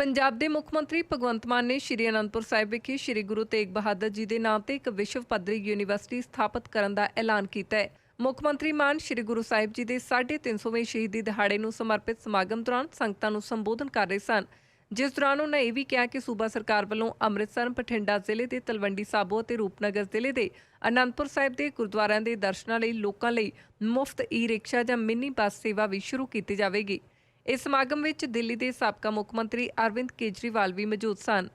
ਪੰਜਾਬ ਦੇ ਮੁੱਖ ਮੰਤਰੀ ਭਗਵੰਤ ਮਾਨ ਨੇ ਸ਼੍ਰੀ ਅਨੰਦਪੁਰ ਸਾਹਿਬ ਵਿਖੇ ਸ਼੍ਰੀ ਗੁਰੂ ਤੇਗ ਬਹਾਦਰ ਜੀ ਦੇ ਨਾਂ ਤੇ ਇੱਕ ਵਿਸ਼ਵ ਪੱਧਰੀ ਯੂਨੀਵਰਸਿਟੀ ਸਥਾਪਿਤ ਕਰਨ ਦਾ ਐਲਾਨ ਕੀਤਾ ਹੈ। ਮੁੱਖ ਮੰਤਰੀ ਮਾਨ ਸ਼੍ਰੀ ਗੁਰੂ ਸਾਹਿਬ ਜੀ ਦੇ 350ਵੇਂ ਸ਼ਹੀਦੀ ਦਿਹਾੜੇ ਨੂੰ ਸਮਰਪਿਤ ਸਮਾਗਮ ਦੌਰਾਨ ਸੰਗਤਾਂ ਨੂੰ ਸੰਬੋਧਨ ਕਰ ਰਹੇ ਸਨ। ਜਿਸ ਦੌਰਾਨ ਉਹਨਾਂ ਇਹ ਵੀ ਕਿਹਾ ਕਿ ਸੂਬਾ ਸਰਕਾਰ ਵੱਲੋਂ ਅੰਮ੍ਰਿਤਸਰ, ਬਠਿੰਡਾ ਜ਼ਿਲ੍ਹੇ ਦੇ ਤਲਵੰਡੀ ਸਾਬੋ ਅਤੇ ਰੂਪਨਗਰ ਜ਼ਿਲ੍ਹੇ ਦੇ ਅਨੰਦਪੁਰ ਸਾਹਿਬ ਦੇ ਗੁਰਦੁਆਰਿਆਂ ਦੇ ਦਰਸ਼ਨਾਂ ਲਈ ਲੋਕਾਂ ਲਈ ਮੁਫਤ ਈ ਰਿਕਸ਼ਾ ਜਾਂ ਮਿੰਨੀ ਬੱਸ ਸੇਵਾ ਵੀ ਸ਼ੁਰੂ ਕੀਤੀ ਜਾਵੇਗੀ। ਇਸ ਸਮਾਗਮ ਵਿੱਚ ਦਿੱਲੀ ਦੇ ਸਾਬਕਾ ਮੁੱਖ ਮੰਤਰੀ ਅਰਵਿੰਦ ਕੇਜਰੀਵਾਲ ਵੀ ਮੌਜੂਦ ਸਨ।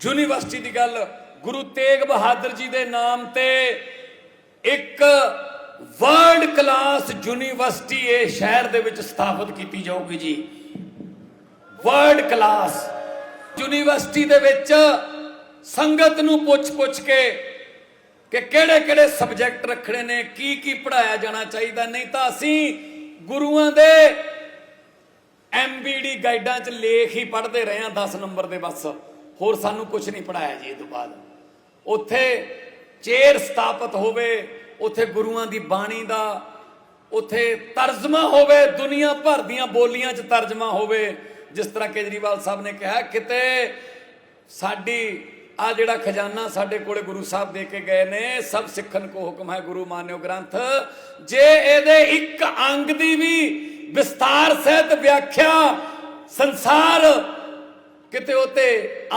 ਯੂਨੀਵਰਸਿਟੀ ਦੀ ਗੱਲ ਗੁਰੂ ਤੇਗ ਬਹਾਦਰ ਜੀ ਦੇ ਨਾਮ ਤੇ ਇੱਕ ਵਰਲਡ ਕਲਾਸ ਯੂਨੀਵਰਸਿਟੀ ਇਹ ਸ਼ਹਿਰ ਦੇ ਵਿੱਚ ਸਥਾਪਿਤ ਕੀਤੀ ਜਾਊਗੀ ਜੀ। ਵਰਲਡ ਕਲਾਸ ਯੂਨੀਵਰਸਿਟੀ ਦੇ ਵਿੱਚ ਸੰਗਤ ਨੂੰ ਪੁੱਛ-ਪੁੱਛ ਕੇ ਕਿ ਕਿਹੜੇ-ਕਿਹੜੇ ਸਬਜੈਕਟ ਰੱਖਣੇ ਨੇ, ਕੀ ਕੀ ਪੜਾਇਆ ਜਾਣਾ ਚਾਹੀਦਾ, ਨਹੀਂ ਤਾਂ ਅਸੀਂ ਗੁਰੂਆਂ ਦੇ ਐਮਬੀਡੀ ਗਾਈਡਾਂ 'ਚ ਲੇਖ ਹੀ ਪੜ੍ਹਦੇ ਰਹੇ ਹਾਂ 10 ਨੰਬਰ ਦੇ ਬਸ। ਹੋਰ ਸਾਨੂੰ ਕੁਝ ਨਹੀਂ ਪੜਾਇਆ ਜੀ ਇਹ ਤੋਂ ਬਾਅਦ। ਉੱਥੇ ਚੇਅਰ ਸਥਾਪਿਤ ਹੋਵੇ, ਉੱਥੇ ਗੁਰੂਆਂ ਦੀ ਬਾਣੀ ਦਾ, ਉੱਥੇ ਤਰਜਮਾ ਹੋਵੇ, ਦੁਨੀਆ ਭਰ ਦੀਆਂ ਬੋਲੀਆਂ 'ਚ ਤਰਜਮਾ ਹੋਵੇ। ਜਿਸ ਤਰ੍ਹਾਂ ਕੇਜਰੀਵਾਲ ਸਾਹਿਬ ਨੇ ਕਿਹਾ, ਕਿਤੇ ਸਾਡੀ ਆ ਜਿਹੜਾ ਖਜ਼ਾਨਾ ਸਾਡੇ ਕੋਲੇ ਗੁਰੂ ਸਾਹਿਬ ਦੇ ਕੇ ਗਏ ਨੇ, ਸਭ ਸਿੱਖਣ ਕੋ ਹੁਕਮ ਹੈ ਗੁਰੂ ਮਾਨਿਓ ਗ੍ਰੰਥ। ਜੇ ਇਹਦੇ ਇੱਕ ਅੰਗ ਦੀ ਵੀ ਵਿਸਤਾਰ ਸਹਿਤ ਵਿਆਖਿਆ ਸੰਸਾਰ ਕਿਤੇ ਉਤੇ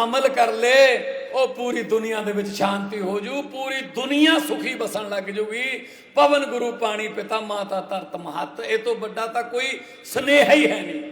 ਅਮਲ ਕਰ ਲੇ, ਉਹ ਪੂਰੀ ਦੁਨੀਆ ਦੇ ਵਿੱਚ ਸ਼ਾਂਤੀ ਹੋ ਜੂ, ਪੂਰੀ ਦੁਨੀਆ ਸੁਖੀ ਬਸਣ ਲੱਗ ਜੂਗੀ। ਪਵਨ ਗੁਰੂ ਪਾਣੀ ਪਿਤਾ ਮਾਤਾ ਧਰਤ ਮਹਤ, ਇਹ ਤੋਂ ਵੱਡਾ ਤਾਂ ਕੋਈ ਸਨੇਹ ਹੀ ਹੈ ਨਹੀਂ।